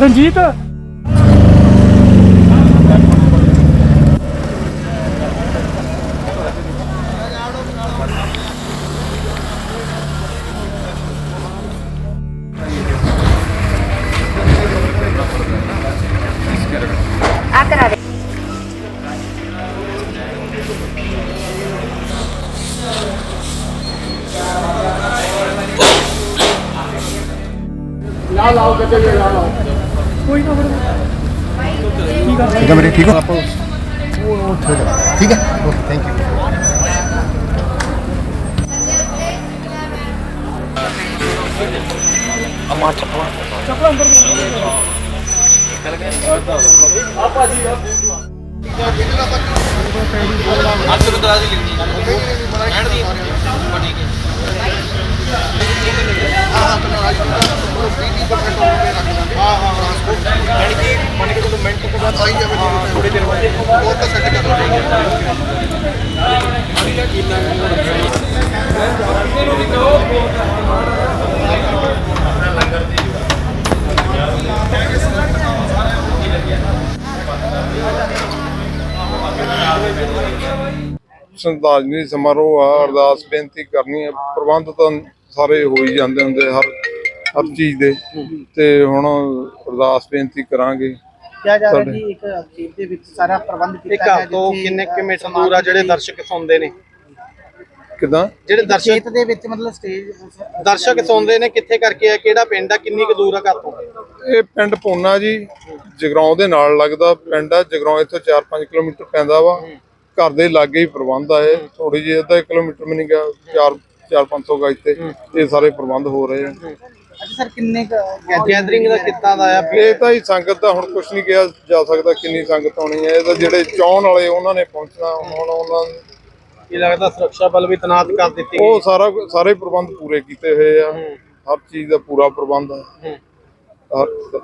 ਰਣਜੀਤ। ਲਗਾ ਲਓ ਰਣਜੀਤ ਆ ਕਰਾ ਦੇ ਕੋਈ ਨਾ ਫਿਰ ਠੀਕ ਹੈ ਮੇਰੇ ਠੀਕ ਹੋ ਆਪਾਂ ਉਹ ਜਾ ਠੀਕ ਹੈ ਓਕੇ ਥੈਂਕ ਯੂ ਅੱਜ ਨੂੰ ਤਰਾ ਦੀ ਲਿਖੀ ਐਂਡ ਦੀ ਠੀਕ ਹੈ ਥੋੜੀ ਦੇਰ ਬਾਅਦ ਉਹ ਤਾਂ ਸੈੱਟ ਕਰ ਲਵਾਂਗੇ ਅਭੀ ਕੀ ਨਾ ਕਰਨਾ ਹੈ। ਸੰਤਾਜਨੀ ਸਮਾਰੋਹ ਆ ਅਰਦਾਸ ਬੇਨਤੀ ਕਰਨੀ ਹੈ ਪ੍ਰਬੰਧ ਤਾਂ ਸਾਰੇ ਹੋ ਹੀ ਜਾਂਦੇ ਹੁੰਦੇ ਹਰ ਹਰ ਚੀਜ਼ ਦੇ। ਤੇ ਹੁਣ ਅਰਦਾਸ ਬੇਨਤੀ ਕਰਾਂਗੇ। ਕਿਹਾ ਜਾ ਰਿਹਾ ਸਾਡੇ- ਜੀ ਇੱਕ ਅਖੀਰ ਦੇ ਵਿੱਚ ਸਾਰਾ ਪ੍ਰਬੰਧ ਕੀਤਾ ਇੱਕ ਗਿਆ ਹਫ਼ ਤੋਂ ਜਿੱਥੇ, ਕਿੰਨੇ ਅ, ਕਿਲੋਮੀਟਰ ਸਮਾਗਮ ਦੂਰ ਆ ਜਿਹੜੇ ਦੀ- ਦਰਸ਼ਕ ਸੁਣਦੇ ਨੇ? ਕਿਦਾਂ? ਜਿਹੜੇ ਦਰਸ਼ਕ ਦੇ ਵਿੱਚ ਮਤਲਬ ਸਟੇਜ ਦਰਸ਼ਕ ਸੁਣਦੇ ਨੇ ਕਿੱਥੇ ਕਰਕੇ ਆ ਕਿਹੜਾ ਪਿੰਡ ਆ ਕਿੰਨੀ ਕੁ ਦੂਰ ਆ ਘਰ ਤੋਂ? ਇਹ ਪਿੰਡ ਪੋਨਾ ਜੀ ਜਗਰਾਉਂ ਦੇ ਨਾਲ ਲੱਗਦਾ ਪਿੰਡ ਆ। ਜਗਰਾਉਂ ਇੱਥੋਂ 4-5 ਕਿਲੋਮੀਟਰ ਪੈਂਦਾ ਵਾ। ਘਰ ਦੇ ਲਾਗੇ ਹੀ ਪ੍ਰਬੰਧ ਆ ਇਹ। ਥੋੜੀ ਜਿਹੀ ਅੱਧਾ ਕਿਲੋਮੀਟਰ ਵੀ ਨਹੀਂ ਗਾ 4 4-500 ਗਜ ਤੇ ਇਹ ਸਾਰੇ ਪ੍ਰਬੰਧ ਹੋ ਰਹੇ ਆ। ਅੱਛਾ ਸਰ ਕਿੰਨੇ ਗੈਦਰਿੰਗ ਦਾ ਕਿੱਦਾਂ ਦਾ ਆ ਇਹ ਤਾਂ ਹੀ ਸੰਗਤ ਦਾ ਹੁਣ ਕੁਝ ਨਹੀਂ ਕਿਹਾ ਜਾ ਸਕਦਾ ਕਿੰਨੀ ਸੰਗਤ ਆਉਣੀ ਹੈ। ਇਹ ਤਾਂ ਜਿਹੜੇ ਚਾਹਣ ਵਾਲੇ ਉਹਨਾਂ ਨੇ ਪਹੁੰਚਣਾ ਹੁਣ ਉਹਨਾਂ ਕੀ ਲੱਗਦਾ ਸੁਰੱਖਿਆ ਬਲ ਵੀ ਤਨਾਤ ਕਰ ਦਿੱਤੀ ਉਹ ਸਾਰਾ ਸਾਰੇ ਪ੍ਰਬੰਧ ਪੂਰੇ ਕੀਤੇ ਹੋਏ ਆ। ਹਰ ਚੀਜ਼ ਦਾ ਪੂਰਾ ਪ੍ਰਬੰਧ ਆ। ਹਰ-